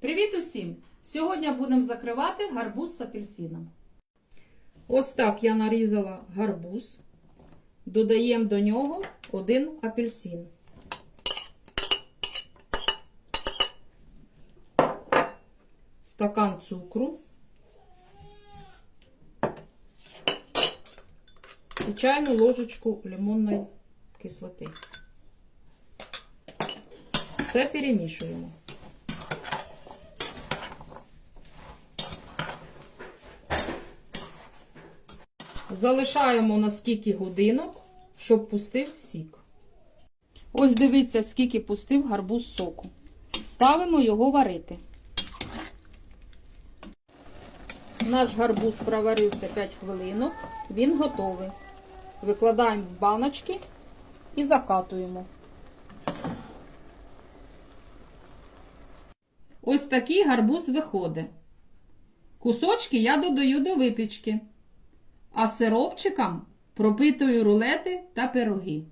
Привіт усім! Сьогодні будемо закривати гарбуз з апельсином. Ось так я нарізала гарбуз. Додаємо до нього один апельсин. Стакан цукру. І чайну ложечку лимонної кислоти. Все перемішуємо. Залишаємо на скільки годинок, щоб пустив сік. Ось дивіться, скільки пустив гарбуз соку. Ставимо його варити. Наш гарбуз проварився 5 хвилинок. Він готовий. Викладаємо в баночки і закатуємо. Ось такий гарбуз виходить. Кусочки я додаю до випічки, а сиропчикам пропитую рулети та пироги.